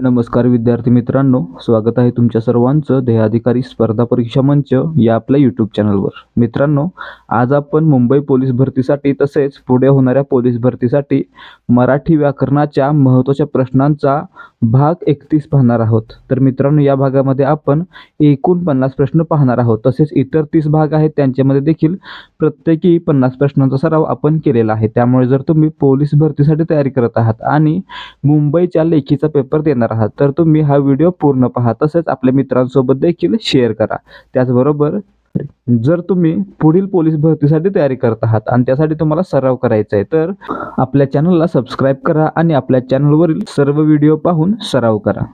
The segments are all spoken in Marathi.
नमस्कार विद्यार्थी मित्रांनो स्वागत आहे तुमच्या सर्वांचं देहाधिकारी स्पर्धा परीक्षा मंच या आपल्या यूट्यूब चॅनलवर मित्रांनो आज आपण मुंबई पोलीस भरतीसाठी तसेच पुढे होणाऱ्या पोलीस भरतीसाठी मराठी व्याकरणाच्या महत्त्वाच्या प्रश्नांचा भाग एकतीस पाहणार आहोत. तर मित्रांनो या भागामध्ये आपण एकूण पन्नास प्रश्न पाहणार आहोत. तसेच इतर तीस भाग आहेत त्यांच्यामध्ये देखील प्रत्येकी पन्नास प्रश्नांचा सराव आपण केलेला आहे. त्यामुळे जर तुम्ही पोलीस भरतीसाठी तयारी करत आहात आणि मुंबईच्या लेखीचा पेपर देणार आहात तर तुम्ही हा व्हिडिओ पूर्ण पहा. तसेच आपल्या मित्रांसोबत देखील शेअर करा. त्याचबरोबर जर तुम्ही पुढील पोलीस भरतीसाठी तयारी करत आहात आणि त्यासाठी तुम्हाला सराव करायचा आहे तर आपल्या चॅनलला सबस्क्राईब करा आणि आपल्या चॅनलवरील सर्व व्हिडिओ पाहून सराव करा.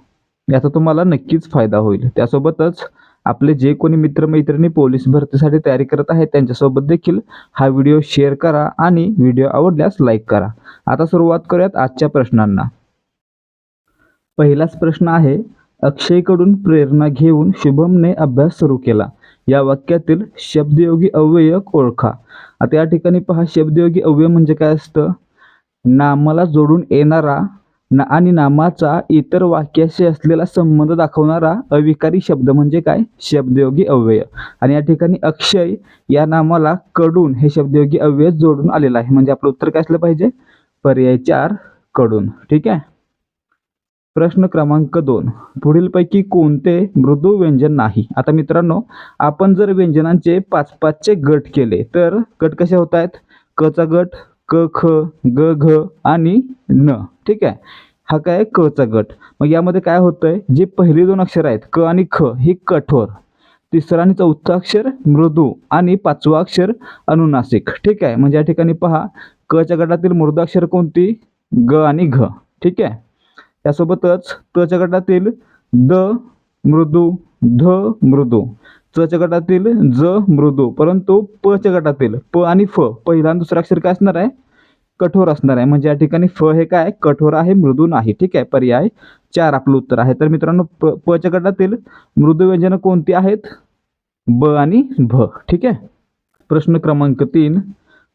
याचा तुम्हाला नक्कीच फायदा होईल. त्यासोबतच आपले जे कोणी मित्रमैत्रिणी पोलीस भरतीसाठी तयारी करत आहेत त्यांच्यासोबत देखील हा व्हिडिओ शेअर करा आणि व्हिडिओ आवडल्यास लाईक करा. आता सुरुवात करूयात आजच्या प्रश्नांना. पहिलाच प्रश्न आहे अक्षयकडून प्रेरणा घेऊन शुभमने अभ्यास सुरू केला. या वाक्यातील शब्दयोगी अव्यय ओळखा. आता या ठिकाणी पहा शब्दयोगी अव्यय म्हणजे काय असतं? नामाला जोडून येणारा ना आणि नामाचा इतर वाक्याशी असलेला संबंध दाखवणारा अविकारी शब्द म्हणजे काय? शब्दयोगी अव्यय. आणि या ठिकाणी अक्षय या नामाला कडून हे शब्दयोगी अव्यय जोडून आलेलं आहे. म्हणजे आपलं उत्तर काय असलं पाहिजे? पर्याय चारकडून. ठीक आहे? प्रश्न क्रमांक दोन. पुढीलपैकी कोणते मृदू व्यंजन नाही? आता मित्रांनो आपण जर व्यंजनांचे पाच पाचचे गट केले तर गट कसे होत आहेत? कचा गट क ख ग घ आणि न. ठीक आहे? हा काय कचा गट? मग यामध्ये काय होतंय? जे पहिली दोन अक्षर आहेत क आणि ख ही कठोर. तिसरा आणि चौथं अक्षर मृदू आणि पाचवा अक्षर अनुनासिक. ठीक आहे? म्हणजे या ठिकाणी पहा कच्या गटातील मृदू अक्षर कोणती? ग आणि घ. ठीक आहे? यासोबतच तच्या गटातील द मृदू ध मृदू चच्या गटातील ज मृदू परंतु प च्या गटातील प आणि फ पहिला आणि दुसरा अक्षर काय असणार आहे? कठोर असणार आहे. म्हणजे या ठिकाणी फ हे काय? कठोर आहे मृदू नाही. ठीक आहे पर्याय चार आपलं उत्तर आहे. तर मित्रांनो प प च्या गटातील मृदू व्यंजनं कोणती आहेत? ब आणि भ. ठीक आहे? प्रश्न क्रमांक तीन.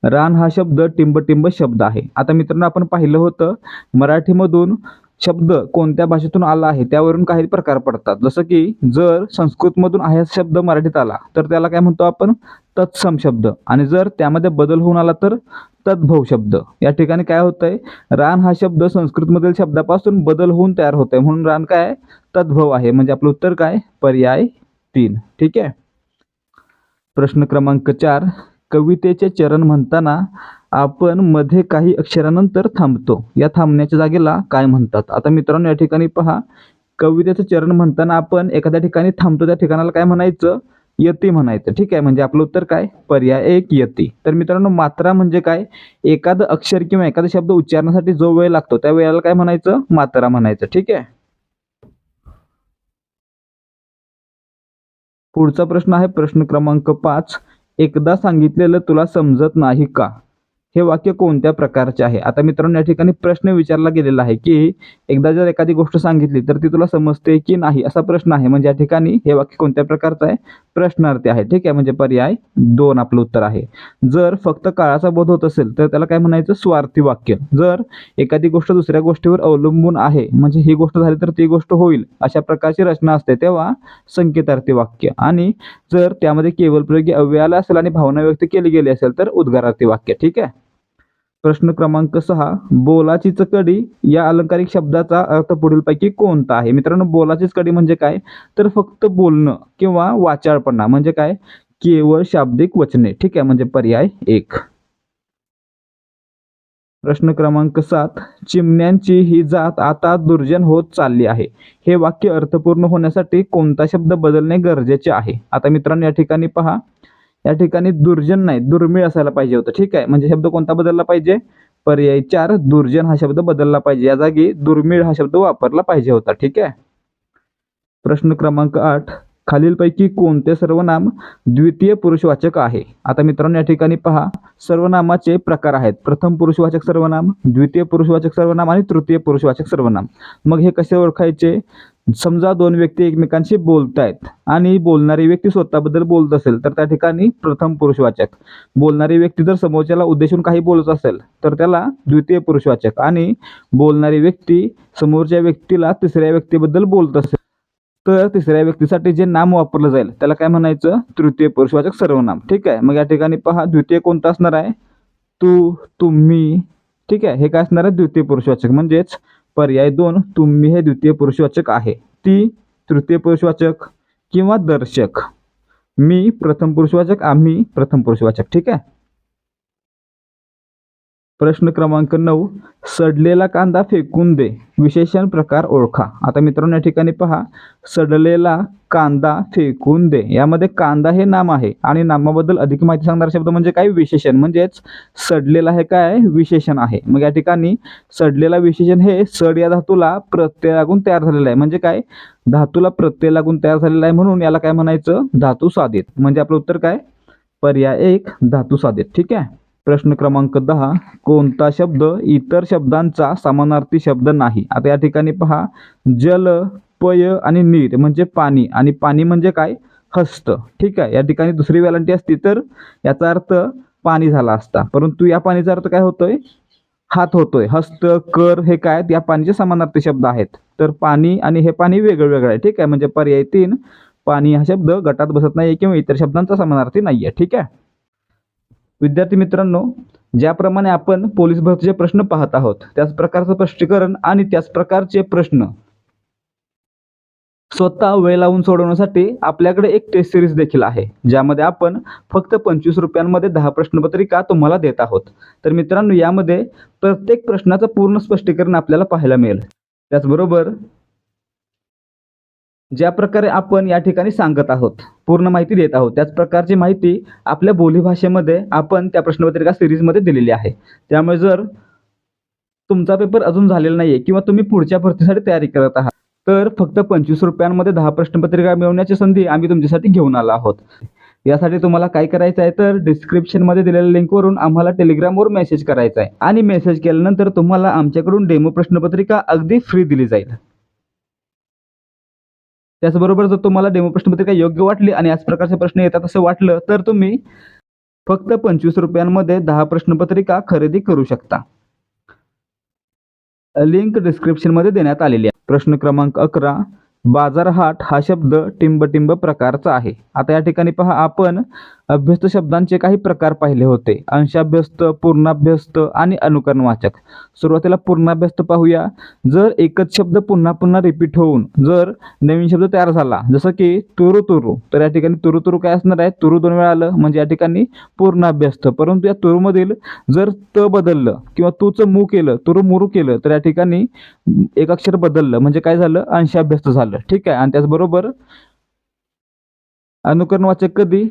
रान हा शब्द टिंबटिंब शब्द आहे. आता मित्रांनो आपण पाहिलं होतं मराठीमधून शब्द कोणत्या भाषेतून आला आहे त्यावरून काही प्रकार पडतात. जसं की जर संस्कृतमधून आहे शब्द मराठीत आला तर त्याला काय म्हणतो आपण? तत्सम शब्द. आणि जर त्यामध्ये बदल होऊन आला तर तद्भव शब्द. या ठिकाणी काय होतंय? रान हा शब्द संस्कृतमधील शब्दापासून बदल होऊन तयार होत आहे म्हणून रान काय? तद्भव आहे. म्हणजे आपलं उत्तर काय? पर्याय तीन. ठीक आहे? प्रश्न क्रमांक चार. कवितेचे चरण म्हणताना आपण मध्ये काही अक्षरानंतर थांबतो. या थांबण्याच्या जागेला काय म्हणतात? आता मित्रांनो या ठिकाणी पहा. कवितेचं चरण म्हणताना आपण एखाद्या ठिकाणी थांबतो त्या ठिकाणाला काय म्हणायचं? यती म्हणायचं. ठीक आहे म्हणजे आपलं उत्तर काय? पर्याय एक यती. तर मित्रांनो मात्रा म्हणजे काय? एखादं अक्षर किंवा एखादा शब्द उच्चारण्यासाठी जो वेळ लागतो त्या वेळेला काय म्हणायचं? मात्रा म्हणायचं. ठीक आहे? पुढचा प्रश्न आहे प्रश्न क्रमांक पाच. एकदा सांगितलेलं तुला समजत नाही का? हे वाक्य कोणत्या प्रकारचे आहे? आता मित्रांनो या ठिकाणी प्रश्न विचारला गेलेला आहे की एकदा जर एखादी गोष्ट सांगितली तर ती तुला समजते की नाही असा प्रश्न आहे. म्हणजे या ठिकाणी हे वाक्य कोणत्या प्रकारचं आहे? प्रश्नार्थी आहे. ठीक आहे? म्हणजे पर्याय दोन आपलं उत्तर आहे. जर फक्त काळाचा बोध होत असेल तर त्याला काय म्हणायचं? स्वार्थी वाक्य. जर एखादी गोष्ट दुसऱ्या गोष्टीवर अवलंबून आहे म्हणजे ही गोष्ट झाली तर ती गोष्ट होईल अशा प्रकारची रचना असते तेव्हा संकेतार्थी वाक्य. आणि जर त्यामध्ये केवळ प्रयोगी अव्यय आला असेल आणि भावना व्यक्त केली गेली असेल तर उद्गारार्थी वाक्य ठीक आहे? प्रश्न क्रमांक सहा बोलाची चकडी या अलंकारिक शब्दाचा अर्थ पुढीलपैकी कोणता आहे? मित्रांनो बोलाचीच कडी म्हणजे काय? तर फक्त बोलणं किंवा वाचाळपणा म्हणजे काय? केवळ शाब्दिक वचने ठीक आहे? म्हणजे पर्याय एक. प्रश्न क्रमांक सात चिमण्यांची ही जात आता दुर्जन होत चालली आहे. हे वाक्य अर्थपूर्ण होण्यासाठी कोणता शब्द बदलणे गरजेचे आहे? आता मित्रांनो या ठिकाणी पहा. या ठिकाणी दुर्जन नाही दुर्मिळ असायला पाहिजे होतं. ठीक आहे? म्हणजे शब्द कोणता बदलला पाहिजे? पर्याय चार दुर्जन हा शब्द बदलला पाहिजे. या जागी दुर्मिळ हा शब्द वापरला पाहिजे होता. ठीक आहे? प्रश्न क्रमांक आठ खालीलपैकी कोणते सर्वनाम द्वितीय पुरुषवाचक आहे? आता मित्रांनो या ठिकाणी पहा. सर्वनामाचे प्रकार आहेत. प्रथम पुरुषवाचक सर्वनाम द्वितीय पुरुषवाचक सर्वनाम आणि तृतीय पुरुषवाचक सर्वनाम मग हे कसे ओळखायचे? समजा दोन व्यक्ती एकमेकांशी बोलतायत आणि बोलणारी व्यक्ती स्वतःबद्दल बोलत असेल तर त्या ठिकाणी प्रथम पुरुषवाचक. बोलणारी व्यक्ती जर समोरच्याला उद्देशून काही बोलत असेल तर त्याला द्वितीय पुरुषवाचक. आणि बोलणारी व्यक्ती समोरच्या व्यक्तीला तिसऱ्या व्यक्तीबद्दल बोलत असेल तर तिसऱ्या व्यक्तीसाठी जे नाम वापरलं जाईल त्याला काय म्हणायचं? तृतीय पुरुषवाचक सर्वनाम. ठीक आहे? मग या ठिकाणी पहा द्वितीय कोणतं असणार आहे? तू तुम्ही. ठीक आहे? हे काय असणार आहे? द्वितीय पुरुषवाचक. म्हणजेच पर्याय दोन तुम्ही हे द्वितीय पुरुषवाचक आहे. ती तृतीय पुरुषवाचक किंवा दर्शक. मी प्रथम पुरुषवाचक आम्ही प्रथम पुरुषवाचक. ठीक आहे? प्रश्न क्रमांक नऊ. सडलेला कांदा फेकून दे. विशेषण प्रकार ओळखा. आता मित्रांनो या ठिकाणी पहा. सडलेला कांदा फेकून दे. यामध्ये कांदा हे नाम आहे. आणि नामाबद्दल अधिक माहिती सांगणारा शब्द म्हणजे काय? विशेषण. म्हणजेच सडलेला हे काय? विशेषण आहे. मग या ठिकाणी सडलेला विशेषण हे सड या धातूला प्रत्यय लागून तयार झालेलं आहे. म्हणजे काय? धातूला प्रत्यय लागून तयार झालेला आहे म्हणून याला काय म्हणायचं? धातू साधित म्हणजे आपलं उत्तर काय? पर्याय एक धातू साधित ठीक आहे? प्रश्न क्रमांक दहा. कोणता शब्द इतर शब्दांचा समानार्थी शब्द नाही? आता या ठिकाणी पहा. जल पय आणि नीर म्हणजे पाणी. आणि पाणी म्हणजे काय? हस्त. ठीक आहे? या ठिकाणी दुसरी वेलांटी असती तर याचा अर्थ पाणी झाला असता. परंतु या पाणीचा अर्थ काय होतोय? हात होतोय. हस्त कर हे काय या पाणीचे समानार्थी शब्द आहेत. तर पाणी आणि हे पाणी वेगळं वेगळं आहे. ठीक आहे? म्हणजे पर्याय तीन. पाणी हा शब्द गटात बसत नाही किंवा इतर शब्दांचा समानार्थी नाही आहे ठीक आहे? विद्यार्थी मित्रांनो ज्याप्रमाणे आपण पोलीस भरतीचे प्रश्न पाहत आहोत त्याच प्रकारचं स्पष्टीकरण आणि त्याच प्रकारचे प्रश्न. स्वतः वेळ लावून सोडवण्यासाठी आपल्याकडे एक टेस्ट सिरीज देखील आहे ज्यामध्ये आपण फक्त पंचवीस रुपयांमध्ये दहा प्रश्नपत्रिका तुम्हाला देत आहोत. तर मित्रांनो यामध्ये प्रत्येक प्रश्नाचं पूर्ण स्पष्टीकरण आपल्याला पाहायला मिळेल. त्याचबरोबर ज्या प्रकारे आपण या ठिकाणी सांगत आहोत पूर्ण माहिती देत आहोत त्याच प्रकारची माहिती आपल्या बोलीभाषेमध्ये आपण त्या प्रश्नपत्रिका सिरीजमध्ये दिलेली आहे. त्यामुळे जर तुमचा पेपर अजून झालेला नाही आहे किंवा तुम्ही पुढच्या भरतीसाठी तयारी करत आहात तर फक्त पंचवीस रुपयांमध्ये दहा प्रश्नपत्रिका मिळवण्याची संधी आम्ही तुमच्यासाठी घेऊन आलो आहोत. यासाठी तुम्हाला काय करायचं आहे तर डिस्क्रिप्शनमध्ये दिलेल्या लिंकवरून आम्हाला टेलिग्रामवर मेसेज करायचा आहे. आणि मेसेज केल्यानंतर तुम्हाला आमच्याकडून डेमो प्रश्नपत्रिका अगदी फ्री दिली जाईल. त्याचबरोबर जर तुम्हाला डेमो प्रश्नपत्रिका योग्य वाटली आणि याच प्रकारचे प्रश्न येतात असं वाटलं तर तुम्ही फक्त पंचवीस रुपयांमध्ये दहा प्रश्नपत्रिका खरेदी करू शकता. लिंक डिस्क्रिप्शनमध्ये देण्यात आलेली आहे. प्रश्न क्रमांक अकरा बाजारहाट हा शब्द टिंबटिंब प्रकारचा आहे. आता या ठिकाणी पहा आपण अभ्यस्त शब्दांचे काही प्रकार पाहिले होते. अंशाभ्यस्त पूर्णाभ्यस्त आणि अनुकरणवाचक. सुरुवातीला पूर्णाभ्यस्त पाहूया. जर एकच शब्द पुन्हा पुन्हा रिपीट होऊन जर नवीन शब्द तयार झाला जसं की तुरु तुरु तर या ठिकाणी तुरु तुरु काय असणार आहे? तुरु दोन वेळा आलं म्हणजे या ठिकाणी पूर्णाभ्यस्त. परंतु या तुरुमधील जर त बदललं किंवा तूचं मू केलं तुरु मुरू केलं तर या ठिकाणी एक अक्षर बदललं म्हणजे काय झालं? अंशाभ्यस्त झालं. ठीक आहे? आणि त्याचबरोबर अनुकरणवाचक कधी?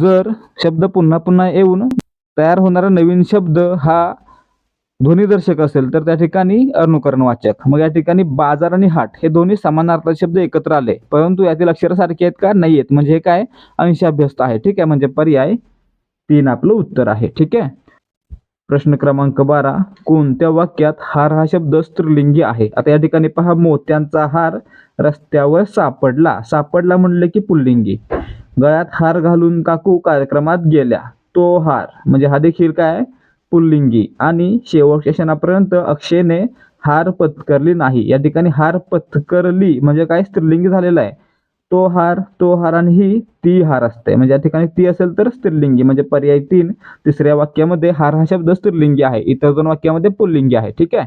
जर शब्द पुन्हा पुन्हा येऊन तयार होणारा नवीन शब्द हा ध्वनिदर्शक असेल तर त्या ठिकाणी अनुकरणवाचक मग या ठिकाणी बाजार आणि हाट हे दोन्ही समान अर्थाचे शब्द एकत्र आले. परंतु यातील अक्षर सारखे आहेत का? नाही आहेत म्हणजे हे काय? अंशाभ्यस्त आहे. ठीक आहे? म्हणजे पर्याय तीन आपलं उत्तर आहे. ठीक आहे? प्रश्न क्रमांक बारा. कोणत्या वाक्यात हार हा शब्द स्त्रीलिंगी आहे? आता या ठिकाणी पहा मोत्यांचा हार रस्त्यावर सापडला. सापडला म्हणले की पुल्लिंगी. गळ्यात हार घालून काकू कार्यक्रमात गेल्या. तो हार म्हणजे हा देखील काय? पुल्लिंगी. आणि शेवटच्या क्षणापर्यंत अक्षयने हार पत्करली नाही. या ठिकाणी हार पत्करली म्हणजे काय? स्त्रीलिंगी झालेला आहे. तो हार तो हार आणि ही ती हार असते. म्हणजे या ठिकाणी ती असेल तर स्त्रीलिंगी. म्हणजे पर्याय तीन तिसऱ्या वाक्यामध्ये हार हा शब्द स्त्रीलिंगी आहे. इतर दोन वाक्यामध्ये पुल्लिंगी आहे. ठीक आहे?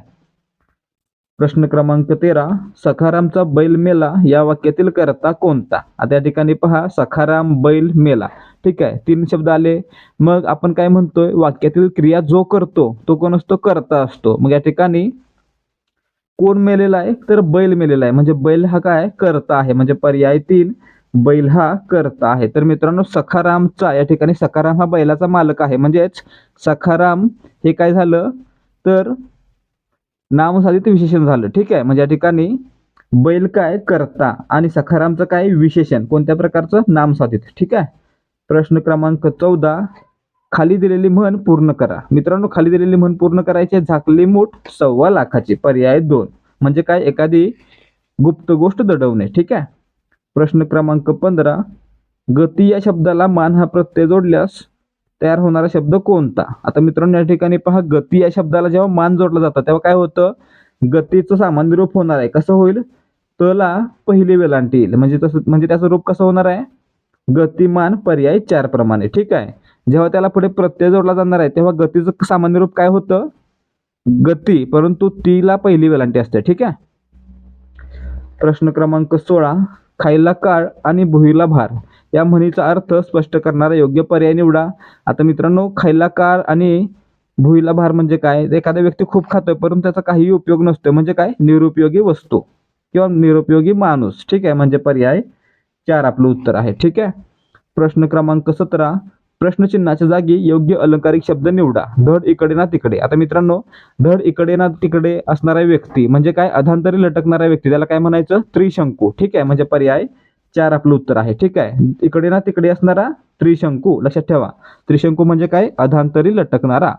प्रश्न क्रमांक तेरा सखारामचा बैल मेला या वाक्यातील करता कोणता? आता या ठिकाणी पहा सखाराम बैल मेला. ठीक आहे? तीन शब्द आले. मग आपण काय म्हणतोय? वाक्यातील क्रिया जो करतो तो कोण असतो? करता असतो. मग या ठिकाणी कोण मेलेला आहे? तर बैल मेलेला आहे. म्हणजे बैल हा काय? करता आहे. म्हणजे पर्याय तीन बैल हा करता आहे. तर मित्रांनो सखारामचा या ठिकाणी सखाराम हा बैलाचा मालक आहे. म्हणजेच सखाराम हे काय झालं? तर नामसाधित विशेषण झालं. ठीक आहे? म्हणजे या ठिकाणी बैल काय? करता. आणि सखारामचं काय? विशेषण. कोणत्या प्रकारचं? नामसाधित. ठीक आहे? प्रश्न क्रमांक चौदा. खाली दिलेली म्हण पूर्ण करा. मित्रांनो खाली दिलेली म्हण पूर्ण करायची झाकली मूठ सव्वा लाखाची. पर्याय दोन. म्हणजे काय? एखादी गुप्त गोष्ट दडवणे. ठीक आहे? प्रश्न क्रमांक पंधरा. गती या शब्दाला मान हा प्रत्यय जोडल्यास तयार होणारा शब्द कोणता? आता मित्रांनो या ठिकाणी पहा. गती या शब्दाला जेव्हा मान जोडला जातं तेव्हा काय होतं? गतीचं सामान्य रूप होणार आहे. कसं होईल? तला पहिली वेलांटी येईल. म्हणजे तसं म्हणजे त्याचं रूप कसं होणार आहे? गतिमान पर्याय चार प्रमाणे. ठीक आहे? जेव्हा त्याला पुढे प्रत्यय जोडला जाणार आहे तेव्हा गतीचं सामान्य रूप काय होतं? गती परंतु तीला पहिली वेलांटी असते ठीक आहे? प्रश्न क्रमांक सोळा खायला काळ आणि भुईला भार. या म्हणीचा अर्थ स्पष्ट करणारा योग्य पर्याय निवडा. आता मित्रांनो खायला काळ आणि भुईला भार म्हणजे काय? एखादा व्यक्ती खूप खातोय परंतु त्याचा काहीही उपयोग नसतो म्हणजे काय? निरुपयोगी वस्तू किंवा निरुपयोगी माणूस ठीक आहे? म्हणजे पर्याय चार आपलं उत्तर आहे ठीक आहे? प्रश्न क्रमांक सतरा प्रश्नचिन्हाच्या जागी योग्य अलंकारिक शब्द निवडा. धड इकडे ना तिकडे. आता मित्रांनो धड इकडे ना तिकडे असणारा व्यक्ती म्हणजे काय? अधांतरी लटकणारा व्यक्ती. त्याला काय म्हणायचं? त्रिशंकू. ठीक आहे? म्हणजे पर्याय चार आपलं उत्तर आहे. ठीक आहे? इकडे ना तिकडे असणारा त्रिशंकू. लक्षात ठेवा. त्रिशंकू म्हणजे काय? अधांतरी लटकणारा.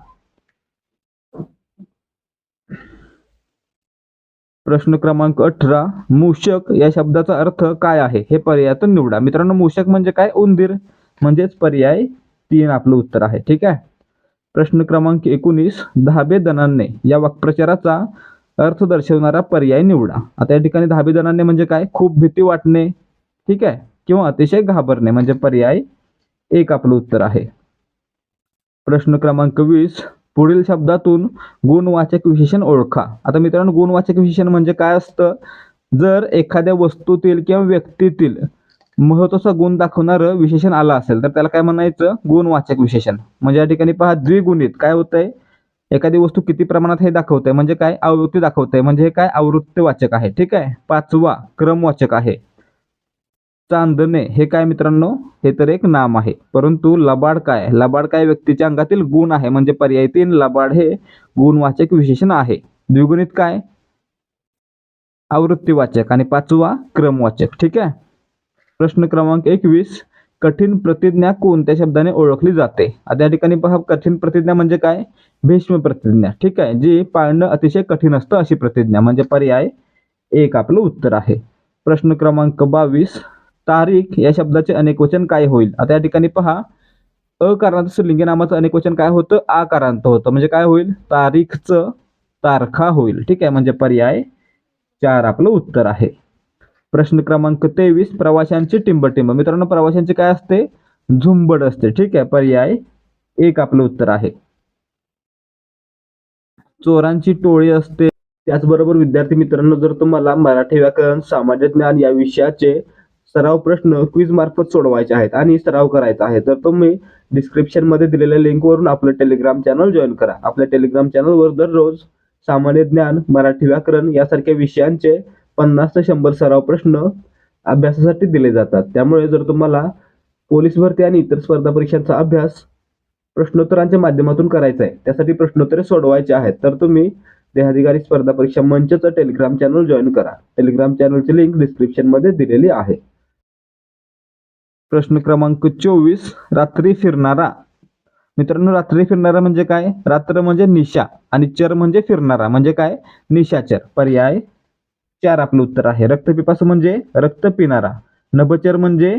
प्रश्न क्रमांक अठरा मूषक या शब्दाचा अर्थ काय आहे? हे पर्यायातून निवडा. मित्रांनो मूषक म्हणजे काय? उंदीर. म्हणजेच पर्याय तीन आपलं उत्तर आहे. ठीक आहे? प्रश्न क्रमांक एकोणीस दहाबे दणांने या वाक्प्रचाराचा अर्थ दर्शवणारा पर्याय निवडा. आता या ठिकाणी दहाबे दणांने म्हणजे काय? खूप भीती वाटणे. ठीक आहे? किंवा अतिशय घाबरणे म्हणजे पर्याय एक आपलं उत्तर आहे. प्रश्न क्रमांक वीस पुढील शब्दातून गुणवाचक विशेषण ओळखा. आता मित्रांनो गुणवाचक विशेषण म्हणजे काय असतं? जर एखाद्या वस्तूतील किंवा व्यक्तीतील महत्त्वाचा गुण दाखवणारं विशेषण आलं असेल तर त्याला काय म्हणायचं? गुणवाचक विशेषण. म्हणजे या ठिकाणी पहा द्विगुणित. काय होतंय? एखादी वस्तू किती प्रमाणात हे दाखवतंय? म्हणजे काय? आवृत्ती दाखवतंय. म्हणजे हे काय? आवृत्तीवाचक आहे. ठीक आहे? पाचवा क्रमवाचक आहे. चांदणे. हे काय मित्रांनो? हे तर एक नाम आहे. परंतु लबाड काय? लबाड काय व्यक्तीच्या अंगातील गुण आहे. म्हणजे पर्याय तीन लबाड हे गुणवाचक विशेषण आहे. द्विगुणित काय? आवृत्तीवाचक. आणि पाचवा क्रमवाचक. ठीक आहे? प्रश्न क्रमांक एकवीस कठीण प्रतिज्ञा कोणत्या शब्दाने ओळखली जाते. आता या ठिकाणी पहा कठीण प्रतिज्ञा म्हणजे काय? भीष्म प्रतिज्ञा. ठीक आहे? जी पाळणं अतिशय कठीण असतं अशी प्रतिज्ञा. म्हणजे पर्याय एक आपलं उत्तर आहे. प्रश्न क्रमांक बावीस तारीख या शब्दाचे अनेकवचन काय होईल? आता या ठिकाणी पहा अकारांत स्त्रीलिंगी नामाचं अनेकवचन काय होतं? आकारांत होतं. म्हणजे काय होईल? तारीखचं तारखा होईल. ठीक आहे? म्हणजे पर्याय चार आपलं उत्तर आहे. प्रश्न क्रमांक तेवीस प्रवाशांची टिंबटिंब. मित्रांनो प्रवाशांची काय असते? झुंबड असते. ठीक आहे पर्याय एक आपलं उत्तर आहे. चोरांची टोळी असते. त्याचबरोबर विद्यार्थी मित्रांनो जर तुम्हाला मराठी व्याकरण सामाजिक ज्ञान या विषयाचे सराव प्रश्न क्विज मार्फत सोडवायचे आहेत आणि सराव करायचा आहे तर तुम्ही डिस्क्रिप्शनमध्ये दिलेल्या लिंकवरून आपलं टेलिग्राम चॅनल जॉईन करा. आपल्या टेलिग्राम चॅनलवर दररोज सामान्य ज्ञान मराठी व्याकरण यासारख्या विषयांचे पन्नास ते शंभर सराव प्रश्न अभ्यासासाठी दिले जातात. त्यामुळे जर तुम्हाला पोलीस भरती आणि इतर स्पर्धा परीक्षांचा अभ्यास प्रश्नोत्तरांच्या माध्यमातून करायचा आहे त्यासाठी प्रश्नोत्तरे सोडवायचे आहेत तर तुम्ही देहाधिकारी स्पर्धा परीक्षा मंचचं टेलिग्राम चॅनल जॉईन करा. टेलिग्राम चॅनलची लिंक डिस्क्रिप्शनमध्ये दिलेली आहे. प्रश्न क्रमांक चोवीस रात्री फिरणारा. मित्रांनो रात्री फिरणारा म्हणजे काय? रात्र म्हणजे निशा आणि चर म्हणजे फिरणारा. म्हणजे काय? निशाचर. पर्याय चार आपलं उत्तर आहे. रक्तपिपासू म्हणजे रक्त पिणारा नभचर म्हणजे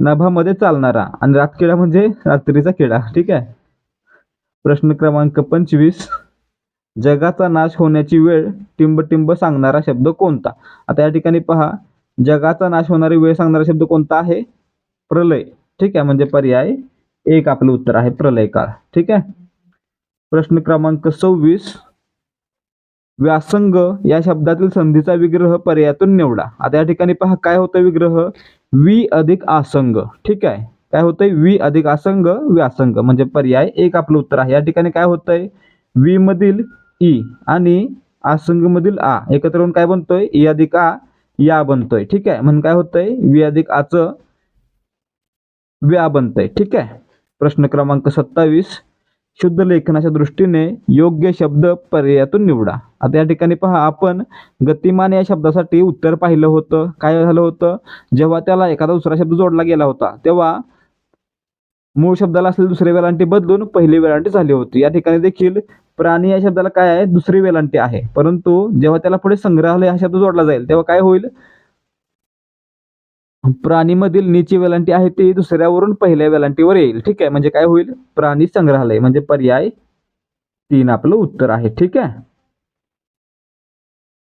नभामध्ये चालणारा. आणि रातकिडा म्हणजे रात्रीचा किडा ठीक आहे? प्रश्न क्रमांक पंचवीस. जगाचा नाश होण्याची वेळ टिंबटिंब सांगणारा शब्द कोणता? आता या ठिकाणी पहा. जगाचा नाश होणारी वेळ सांगणारा शब्द कोणता आहे? प्रलय. ठीक आहे? म्हणजे पर्याय एक आपलं उत्तर आहे प्रलय काळ ठीक आहे? प्रश्न क्रमांक सव्वीस. व्यासंग या शब्दातील संधीचा विग्रह पर्यायातून निवडा. आता या ठिकाणी पहा काय होतं विग्रह? वी अधिक आसंग. ठीक आहे? काय होतंय? वी अधिक आसंग व्यासंग. म्हणजे पर्याय एक आपलं उत्तर आहे. या ठिकाणी काय होतंय? वी मधील ई आणि आसंग मधील आ एकत्र होऊन काय बनतोय? ई अधिक आ या बनतोय. ठीक आहे? म्हणून काय होतंय? वी अधिक आच व्या बनतंय. ठीक आहे? प्रश्न क्रमांक सत्तावीस. शुद्ध लेखनाच्या दृष्टीने योग्य शब्द पर्यायातून निवडा. आता या ठिकाणी पहा आपण गतिमान या शब्दासाठी उत्तर पाहिलं होतं. काय झालं होतं? जेव्हा त्याला एखादा दुसरा शब्द जोडला गेला होता तेव्हा मूळ शब्दाला असलेली दुसरी वेलांटी बदलून पहिली वेलांटी झाली होती. या ठिकाणी देखील प्राणी या शब्दाला काय आहे? दुसरी वेलांटी आहे. परंतु जेव्हा त्याला पुढे संग्रहालय हा शब्द जोडला जाईल तेव्हा काय होईल? प्राणीमधील नीची वेलांटी आहे ती दुसऱ्यावरून पहिल्या वेलांटीवर येईल. ठीक आहे म्हणजे काय होईल? प्राणी संग्रहालय म्हणजे पर्याय तीन आपलं उत्तर आहे. ठीक आहे?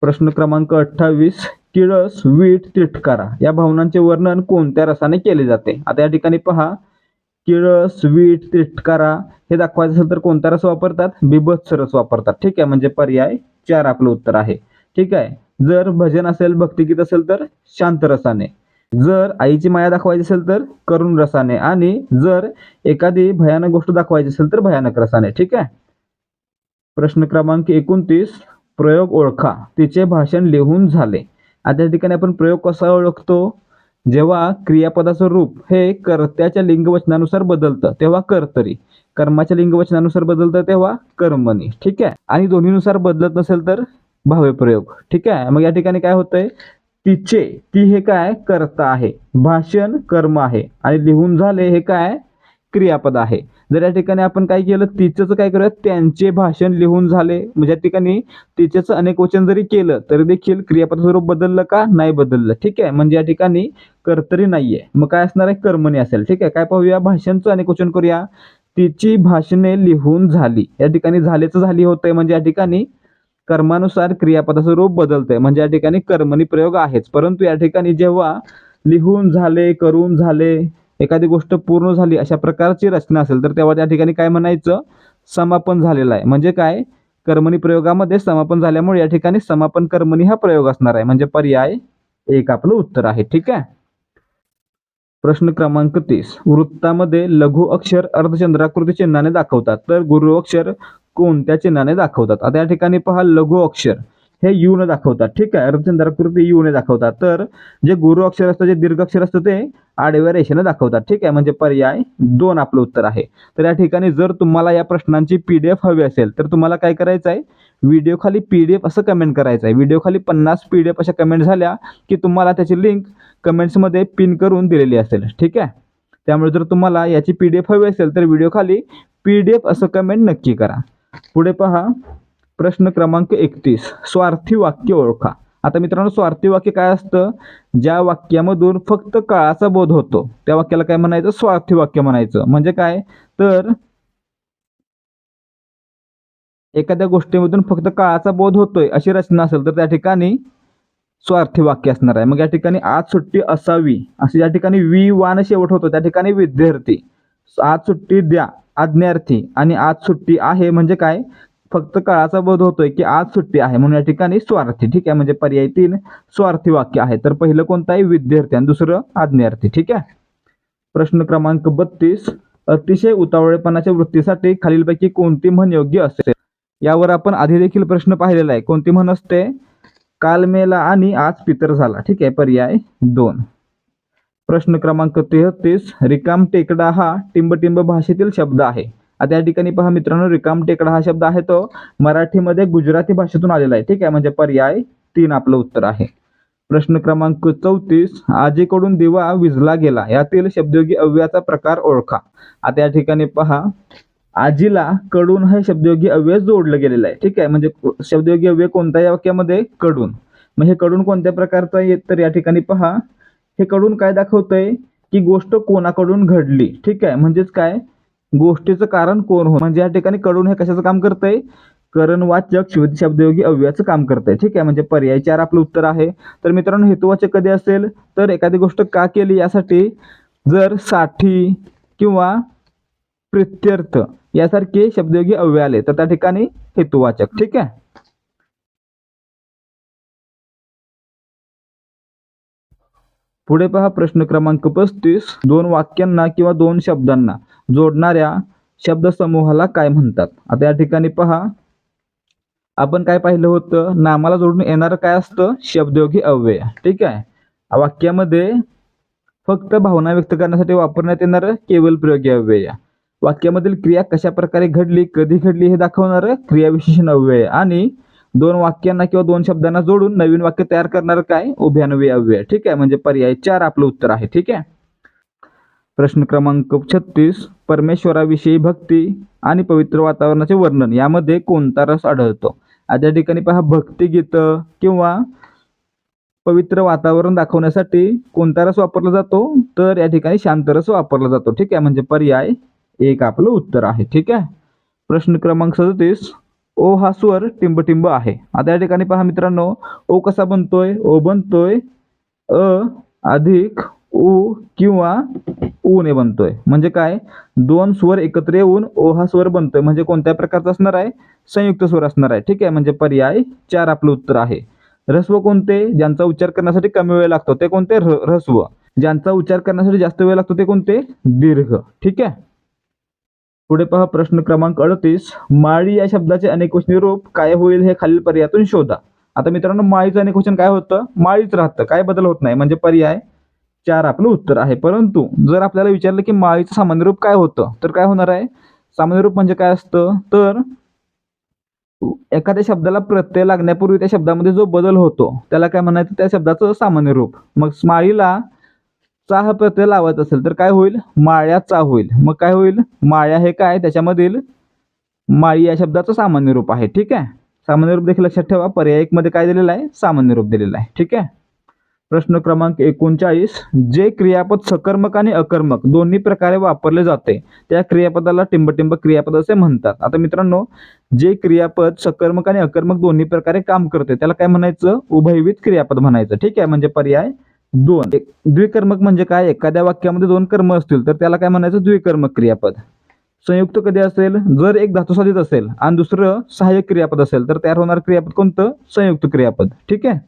प्रश्न क्रमांक अठ्ठावीस किळस वीट तिटकारा. या भावनांचे वर्णन कोणत्या रसाने केले जाते? आता या ठिकाणी पहा. किळस वीट तिटकारा हे दाखवायचं असेल तर कोणता रस वापरतात? बिभत्स रस वापरतात. ठीक आहे म्हणजे पर्याय चार आपलं उत्तर आहे. ठीक आहे? जर भजन असेल भक्तिगीत असेल तर शांत रसाने. जर आईची माया दाखवायची असेल तर करुण रसाने. आणि जर एखादी भयानक गोष्ट दाखवायची असेल तर भयानक रसाने. ठीक आहे? प्रश्न क्रमांक एकोणतीस प्रयोग ओळखा. तिचे भाषण लिहून झाले. आता या ठिकाणी आपण प्रयोग कसा ओळखतो? जेव्हा क्रियापदाचं रूप हे कर्त्याच्या लिंगवचनानुसार बदलतं तेव्हा कर्तरी. कर्माच्या लिंगवचनानुसार बदलतं तेव्हा कर्मणी. ठीक आहे? आणि दोन्हीनुसार बदलत नसेल तर भावे प्रयोग. ठीक आहे? मग या ठिकाणी काय होतंय? तिचे ती हे काय? कर्ता आहे. भाषण कर्म आहे. आणि लिहून झाले हे काय? क्रियापद आहे. जर या ठिकाणी आपण काय केलं? तिचं काय करूया त्यांचे भाषण लिहून झाले. म्हणजे या ठिकाणी तिचेच अनेक वचन जरी केलं तरी देखील क्रियापद स्वरूप बदललं का? नाही बदललं. ठीक आहे? म्हणजे या ठिकाणी कर्तरी नाहीये. मग काय असणार आहे? कर्मणी असेल. ठीक आहे? काय पाहूया? भाषणचं अनेक वचन करूया. तिची भाषणे लिहून झाली. या ठिकाणी झालेच झाली होतंय. म्हणजे या ठिकाणी कर्मानुसार क्रियापदाचं रूप बदलतंय. म्हणजे या ठिकाणी कर्मणी प्रयोग आहेच. परंतु या ठिकाणी जेव्हा लिहून झाले करून झाले एखादी गोष्ट पूर्ण झाली अशा प्रकारची रचना असेल तर तेव्हा त्या ठिकाणी काय म्हणायचं? समापन झालेलं आहे. म्हणजे काय? कर्मणी प्रयोगामध्ये समापन झाल्यामुळे या ठिकाणी समापन कर्मणी हा प्रयोग असणार आहे. म्हणजे पर्याय एक आपलं उत्तर आहे. ठीक आहे? प्रश्न क्रमांक तीस. वृत्तामध्ये लघु अक्षर अर्धचंद्राकृती चिन्हाने दाखवतात. तर गुरु अक्षर कोणत्या चिन्हाने दाखवतात. आता या ठिकाणी पहा लघु अक्षर. हे यू न दाखवतात. ठीक आहे? अर्धचंद्राकृती यू ने दाखवतात. तर जे गुरु अक्षर असतं जे दीर्घ अक्षर असतं ते आडव्या रेषेने दाखवतात. ठीक आहे? म्हणजे पर्याय दोन आपलं उत्तर आहे. तर या ठिकाणी जर तुम्हाला या प्रश्नांची पी डी एफ हवी असेल तर तुम्हाला काय करायचं आहे? व्हिडिओ खाली एफ असं कमेंट करायचं आहे. व्हिडिओ खाली पन्नास एफ अशा कमेंट झाल्या की तुम्हाला त्याची लिंक कमेंट्समध्ये पिन करून दिलेली असेल. ठीक आहे? त्यामुळे जर तुम्हाला याची पी डी एफ हवी असेल तर व्हिडिओ खाली एफ असं कमेंट नक्की करा. पुढे पहा. प्रश्न क्रमांक एकतीस. स्वार्थी वाक्य ओळखा. आता मित्रांनो स्वार्थी वाक्य काय असतं? ज्या वाक्यामधून फक्त काळाचा बोध होतो त्या वाक्याला काय म्हणायचं? स्वार्थी वाक्य म्हणायचं. म्हणजे काय? तर एखाद्या गोष्टीमधून फक्त काळाचा बोध होतोय अशी रचना असेल तर त्या ठिकाणी स्वार्थी वाक्य असणार आहे. मग या ठिकाणी आज सुट्टी असावी असे या ठिकाणी वी वान शेवट होतो त्या ठिकाणी विद्यार्थी. आज सुट्टी द्या. आज्ञार्थी. आणि आज सुट्टी आहे म्हणजे काय? फक्त काळाचा बोध होतोय की आज सुट्टी आहे म्हणून या ठिकाणी स्वार्थी. ठीक आहे? म्हणजे पर्याय तीन स्वार्थी वाक्य आहे. तर पहिलं कोणतं आहे विद्यार्थी. आणि दुसरं आज्ञार्थी. ठीक आहे? प्रश्न क्रमांक बत्तीस अतिशय उतावळेपणाच्या वृत्तीसाठी खालीलपैकी कोणती म्हण योग्य असेल? यावर आपण आधी देखील प्रश्न पाहिलेला आहे. कोणती म्हण असते? काल मेला आणि आज पितर झाला. ठीक आहे? पर्याय दोन. प्रश्न क्रमांक तेहतीस रिकाम टेकडा हा टिंबटिंब भाषेतील शब्द आहे. आता या ठिकाणी पहा मित्रांनो रिकाम टेकडा हा शब्द आहे तो मराठीमध्ये गुजराती भाषेतून आलेला आहे. ठीक आहे म्हणजे पर्याय तीन आपलं उत्तर आहे. प्रश्न क्रमांक चौतीस आजीकडून दिवा विजला गेला यातील शब्दयोगी अव्ययाचा प्रकार ओळखा. आता या ठिकाणी पहा आजीला कडून हे शब्दयोगी अव्यय जोडलं गेलेलं आहे. ठीक आहे म्हणजे शब्दयोगी अव्यय कोणत्या या वाक्यामध्ये? कडून. मग हे कडून कोणत्या प्रकारचा येत तर या ठिकाणी पहा हे कडून काय दाखवतंय? की गोष्ट कोणाकडून घडली? ठीक आहे? म्हणजेच काय? गोष्टीचं कारण कोण हो म्हणजे या ठिकाणी कडून हे कशाचं काम करतंय? करणवाचक शब्दयोगी अव्ययाचं काम करतंय. ठीक आहे? म्हणजे पर्याय चार आपलं उत्तर आहे. तर मित्रांनो हेतुवाचक कधी असेल? तर एखादी गोष्ट का केली? यासाठी जर साठी किंवा प्रित्यर्थ यासारखे शब्दयोगी अव्यय आले तर त्या ठिकाणी हेतुवाचक. ठीक आहे? पुढे पहा प्रश्न क्रमांक पस्तीस. दोन वाक्यांना किंवा दोन शब्दांना जोडणाऱ्या शब्दसमूहाला काय म्हणतात? आता या ठिकाणी पहा. आपण काय पाहिलं होतं? नामाला जोडून येणारं काय असतं? शब्दयोगी अव्यय. ठीक आहे? वाक्यामध्ये फक्त भावना व्यक्त करण्यासाठी वापरण्यात येणारं केवल प्रयोगी अव्यय. वाक्यामधील क्रिया कशा प्रकारे घडली कधी घडली हे दाखवणारं क्रियाविशेषण अव्यय. आणि दोन वाक्यांना किंवा दोन शब्दांना जोडून नवीन वाक्य तयार करणार काय? उभ्यान्वयी अव्यय. ठीक आहे? म्हणजे पर्याय चार आपलं उत्तर आहे. ठीक आहे? प्रश्न क्रमांक छत्तीस. परमेश्वराविषयी भक्ती आणि पवित्र वातावरणाचे वर्णन. यामध्ये कोणता रस आढळतो? आता या ठिकाणी पहा भक्तिगीत किंवा पवित्र वातावरण दाखवण्यासाठी कोणता रस वापरला जातो? तर या ठिकाणी शांत रस वापरला जातो. ठीक आहे? म्हणजे पर्याय एक आपलं उत्तर आहे. ठीक आहे? प्रश्न क्रमांक सदतीस. ओ हा स्वर टिंबटिंब आहे. आता या ठिकाणी पहा मित्रांनो ओ कसा बनतोय? ओ बनतोय अ अधिक उ किंवा ऊ ने बनतोय. म्हणजे काय? दोन स्वर एकत्र येऊन ओ हा स्वर बनतोय. म्हणजे कोणत्या प्रकारचा असणार आहे? संयुक्त स्वर असणार आहे. ठीक आहे? म्हणजे पर्याय चार आपलं उत्तर आहे. ऱ्हस्व कोणते? ज्यांचा उच्चार करण्यासाठी कमी वेळ लागतो ते कोणते? ह्रस्व. ऱ्हस्व ज्यांचा उच्चार करण्यासाठी जास्त वेळ लागतो ते कोणते? दीर्घ. ठीक आहे? पुढे पहा प्रश्न क्रमांक अडतीस. माळी या शब्दाचे अनेकवचनी रूप काय होईल हे खालील पर्यायातून शोधा. आता मित्रांनो माळीचं अनेकवचन काय होतं? माळीच राहतं. काय बदल होत नाही? म्हणजे पर्याय? चार आपलं उत्तर आहे. परंतु जर आपल्याला विचारलं की माळीचं सामान्य रूप काय होतं तर काय होणार आहे? सामान्य रूप म्हणजे काय असतं? तर एखाद्या शब्दाला प्रत्यय लागण्यापूर्वी त्या शब्दामध्ये जो बदल होतो त्याला काय म्हणायचं? त्या शब्दाचं सामान्य रूप. मग माळीला चाह प्रत्यय लावायचा असेल तर काय होईल? माळ्या चा होईल. मग काय होईल? माळ्या हे काय? त्याच्यामधील माळी या शब्दाचं सामान्य रूप आहे. ठीक आहे? सामान्य रूप देखील लक्षात ठेवा. पर्याय एक मध्ये काय दिलेलं आहे? सामान्य रूप दिलेलं आहे. ठीक आहे? प्रश्न क्रमांक एकोणचाळीस. जे क्रियापद सकर्मक आणि अकर्मक दोन्ही प्रकारे वापरले जाते त्या क्रियापदाला टिंबटिंब क्रियापद असे म्हणतात. आता मित्रांनो जे क्रियापद सकर्मक आणि अकर्मक दोन्ही प्रकारे काम करते त्याला काय म्हणायचं? उभयविध क्रियापद म्हणायचं. ठीक आहे? म्हणजे पर्याय दोन. एक- द्विकर्मक म्हणजे काय? एखाद्या वाक्यामध्ये दोन कर्म असतील तर त्याला काय म्हणायचं? द्विकर्मक क्रियापद. संयुक्त कधी असेल? जर एक धातुसाधित असेल आणि दुसरं सहाय्यक क्रियापद असेल तर तयार होणार क्रियापद कोणतं? संयुक्त क्रियापद. ठीक आहे?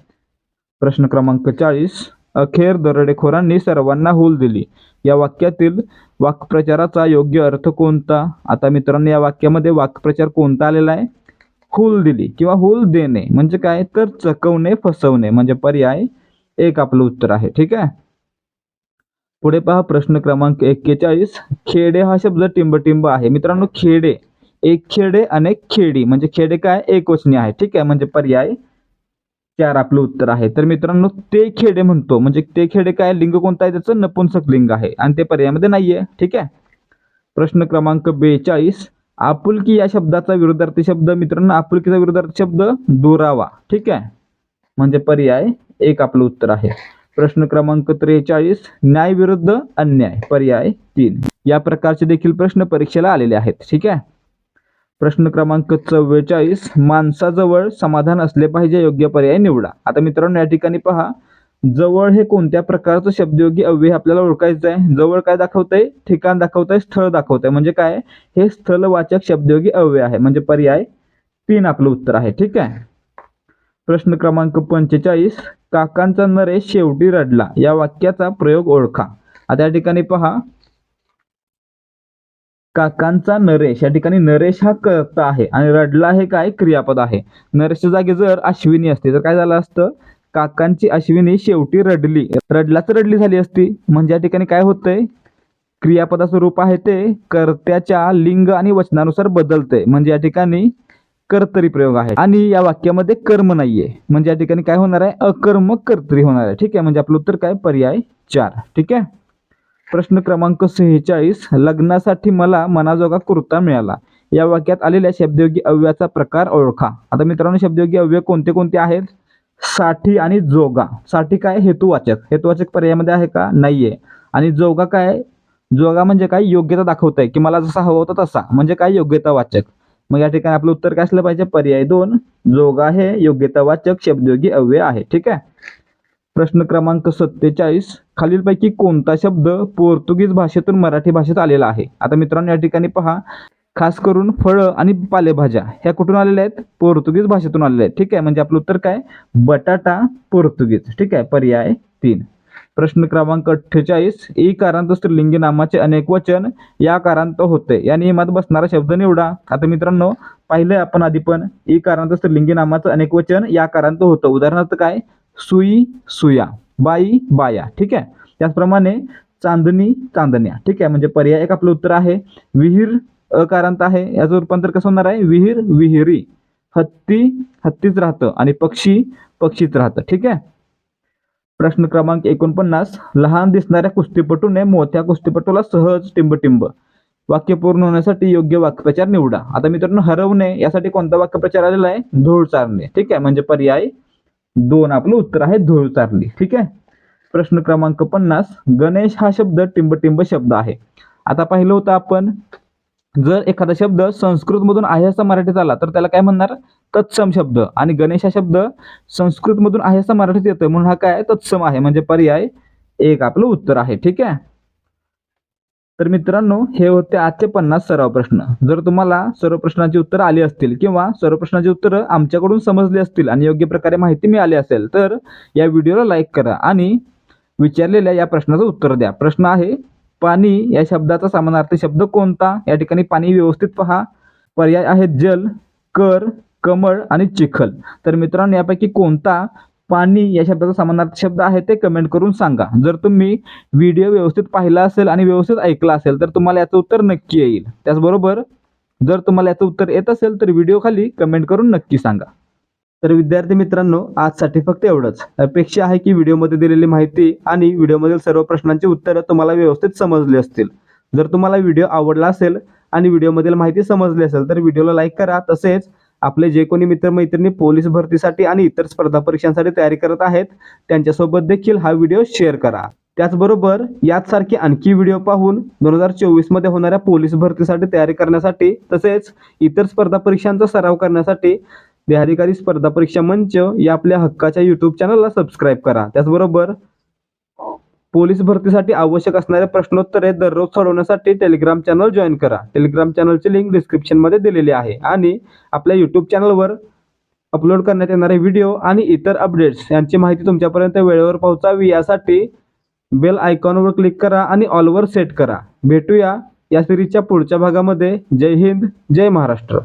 प्रश्न क्रमांक चाळीस. अखेर दरोडेखोरांनी सर्वांना हूल दिली. या वाक्यातील वाक्प्रचाराचा योग्य अर्थ कोणता? आता मित्रांनो या वाक्यामध्ये वाक्प्रचार कोणता आलेला आहे? हुल दिली किंवा हुल देणे. म्हणजे काय? तर चकवणे फसवणे. म्हणजे पर्याय एक आपलं उत्तर आहे. ठीक आहे? पुढे पहा प्रश्न क्रमांक एक्केचाळीस. खेडे हा शब्द टिंबटिंब आहे. मित्रांनो खेडे. एक खेडे अनेक खेडी. म्हणजे खेडे काय? एक वचनी आहे. ठीक आहे? म्हणजे पर्याय चार आपलं उत्तर आहे. तर मित्रांनो ते खेडे म्हणतो. म्हणजे ते खेडे काय? लिंग कोणतं आहे? त्याचं नपुंसक लिंग आहे. आणि ते पर्यायामध्ये नाहीये. ठीक आहे? प्रश्न क्रमांक बेचाळीस. आपुलकी या शब्दाचा विरोधार्थी शब्द. मित्रांनो आपुलकीचा विरुद्धार्थी शब्द दुरावा. ठीक आहे? म्हणजे पर्याय एक आपलं उत्तर आहे. प्रश्न क्रमांक त्रेचाळीस न्याय विरुद्ध अन्याय पर्याय तीन. या प्रकारचे देखील प्रश्न परीक्षेला आलेले आहेत. ठीक आहे? प्रश्न क्रमांक चव्वेचाळीस माणसाजवळ समाधान असले पाहिजे योग्य पर्याय निवडा. आता मित्रांनो या ठिकाणी पहा. जवळ हे कोणत्या प्रकारचं शब्दयोगी अव्यय आपल्याला ओळखायचं आहे जवळ काय दाखवतंय? ठिकाण दाखवतंय स्थळ दाखवतंय. म्हणजे काय? हे स्थलवाचक शब्दयोगी अव्यय आहे. म्हणजे पर्याय तीन आपलं उत्तर आहे. ठीक आहे? प्रश्न क्रमांक पंचेचाळीस काकांचा नरेश शेवटी रडला. या वाक्याचा प्रयोग ओळखा. आता या ठिकाणी पहा. काकांचा नरेश. या ठिकाणी नरेश हा कर्ता आहे आणि रडला हे काय? क्रियापद आहे. नरेशच्या जागी जर अश्विनी असते तर काय झालं असतं? काकांची अश्विनी शेवटी रडली. रडलाच रडली झाली असती. म्हणजे या ठिकाणी काय होतंय? क्रियापदाचं रूप आहे ते कर्त्याच्या लिंग आणि वचनानुसार बदलतंय. म्हणजे या ठिकाणी कर्तरी प्रयोग आहे. आणि या वाक्यामध्ये कर्म नाहीये. म्हणजे या ठिकाणी काय होणार आहे? अकर्म कर्तरी होणार आहे. ठीक आहे? म्हणजे आपलं उत्तर काय? पर्याय चार. ठीक आहे? प्रश्न क्रमांक सेहेचाळीस. लग्नासाठी मला मनाजोगा कुर्ता मिळाला. या वाक्यात आलेल्या शब्दयोगी अव्ययाचा प्रकार ओळखा. आता मित्रांनो शब्दयोगी अव्यय कोणते कोणते आहेत? साठी आणि जोगा. साठी काय? हेतुवाचक. हेतुवाचक पर्यायामध्ये आहे का? नाहीये. आणि जोगा काय? जोगा म्हणजे काय? योग्यता दाखवत आहे की मला जसा हवा होता तसा. म्हणजे काय? योग्यता वाचक मग या ठिकाणी आपलं उत्तर काय असलं पाहिजे? पर्याय दोन. जोगा हे योग्यतावाचक शब्दयोगी अव्यय आहे. ठीक आहे? प्रश्न क्रमांक सत्तेचाळीस. खालीलपैकी कोणता शब्द पोर्तुगीज भाषेतून मराठी भाषेत आलेला आहे? आता मित्रांनो या ठिकाणी पहा. खास करून फळं आणि पालेभाज्या ह्या कुठून आलेल्या आहेत? पोर्तुगीज भाषेतून आलेल्या आहेत. ठीक आहे? म्हणजे आपलं उत्तर काय? बटाटा पोर्तुगीज. ठीक आहे? पर्याय तीन. प्रश्न क्रमांक अठ्ठेचाळीस. ई कारांत स्त्रीलिंगी नामाचे अनेक वचन या कारांत होते. या नियमात बसणारा शब्द निवडा. आता मित्रांनो पाहिलंय आपण आधी पण ई कारांत स्त्रीलिंगी नामाचं अनेक वचन या कारांत होतं. उदाहरणार्थ काय? सुई सुया. बाई बाया. ठीक आहे? त्याचप्रमाणे चांदणी चांदण्या. ठीक आहे? म्हणजे पर्याय एक आपलं उत्तर आहे. विहीर अकारांत आहे. याचं रूपांतर कसं होणार आहे? विहीर विहिरी. हत्ती हत्तीच राहतं. आणि पक्षी पक्षीच राहतं. ठीक आहे? प्रश्न क्रमांक एकोणपन्नास. लहान दिसणाऱ्या कुस्तीपटूने मोठ्या कुस्तीपटूला सहज टिंबटिंब. वाक्य पूर्ण होण्यासाठी योग्य वाक्यप्रचार निवडा. आता मित्रांनो हरवणे यासाठी कोणता वाक्यप्रचार आलेला आहे? धूळ चारणे. ठीक आहे म्हणजे पर्याय दोन. आपलं उत्तर आहे धूळ चारली ठीक आहे? प्रश्न क्रमांक पन्नास. गणेश हा शब्द टिंबटिंब शब्द आहे. आता पाहिलं होतं आपण जर एखादा शब्द संस्कृतमधून आहे असा मराठीत आला तर त्याला काय म्हणणार? तत्सम शब्द. आणि गणेश हा शब्द संस्कृतमधून आहे असा मराठीत येतोय म्हणून हा काय तत्सम आहे म्हणजे पर्याय एक. आपलं उत्तर आहे ठीक आहे? तर मित्रांनो हे होते आजचे पन्नास सराव प्रश्न. जर तुम्हाला सर्व प्रश्नांची उत्तरं आली असतील किंवा सर्व प्रश्नांची उत्तरं आमच्याकडून समजली असतील आणि योग्य प्रकारे माहिती मिळाली असेल तर या व्हिडिओला लाईक करा आणि विचारलेल्या या प्रश्नाचं उत्तर द्या. प्रश्न आहे पाणी या शब्दाचा समानार्थी शब्द कोणता? या ठिकाणी पाणी व्यवस्थित पहा. पर्याय आहेत जल कर कमळ आणि चिखल. तर मित्रांनो यापैकी कोणता पाणी या शब्दाचा समानार्थी शब्द आहे ते कमेंट करून सांगा. जर तुम्ही व्हिडिओ व्यवस्थित पाहिला असेल आणि व्यवस्थित ऐकला असेल तर तुम्हाला याचं उत्तर नक्की येईल. त्याचबरोबर जर तुम्हाला याचं उत्तर येत असेल तर व्हिडिओ खाली कमेंट करून नक्की सांगा. तर विद्यार्थी मित्रांनो आजसाठी फक्त एवढंच. अपेक्षा आहे की व्हिडिओमध्ये दिलेली माहिती आणि व्हिडिओमधील सर्व प्रश्नांची उत्तरं तुम्हाला व्यवस्थित समजली असतील. जर तुम्हाला व्हिडिओ आवडला असेल आणि व्हिडिओमधील माहिती समजली असेल तर व्हिडिओला लाईक करा. तसेच आपले जे कोणी मित्रमैत्रिणी पोलीस भरतीसाठी आणि इतर स्पर्धा परीक्षांसाठी तयारी करत आहेत त्यांच्यासोबत देखील हा व्हिडिओ शेअर करा. त्याचबरोबर याचसारखे आणखी व्हिडिओ पाहून दोन हजार चोवीसमध्ये होणाऱ्या पोलीस भरतीसाठी तयारी करण्यासाठी तसेच इतर स्पर्धा परीक्षांचा सराव करण्यासाठी बिहारिकारी स्पर्धा परीक्षा मंच या आपल्या हक्काच्या युट्यूब चॅनलला सबस्क्राईब करा. त्याचबरोबर पोलीस भरतीसाठी आवश्यक असणारे प्रश्नोत्तरे दररोज सोडवण्यासाठी टेलिग्राम चॅनल जॉईन करा. टेलिग्राम चॅनलची लिंक डिस्क्रिप्शनमध्ये दिलेली आहे. आणि आपल्या यूट्यूब चॅनलवर अपलोड करण्यात येणारे व्हिडिओ आणि इतर अपडेट्स यांची माहिती तुमच्यापर्यंत वेळेवर पोहोचावी यासाठी बेल आयकॉनवर क्लिक करा आणि ऑलवर सेट करा. भेटूया या सिरीजच्या पुढच्या भागामध्ये. जय हिंद जय महाराष्ट्र.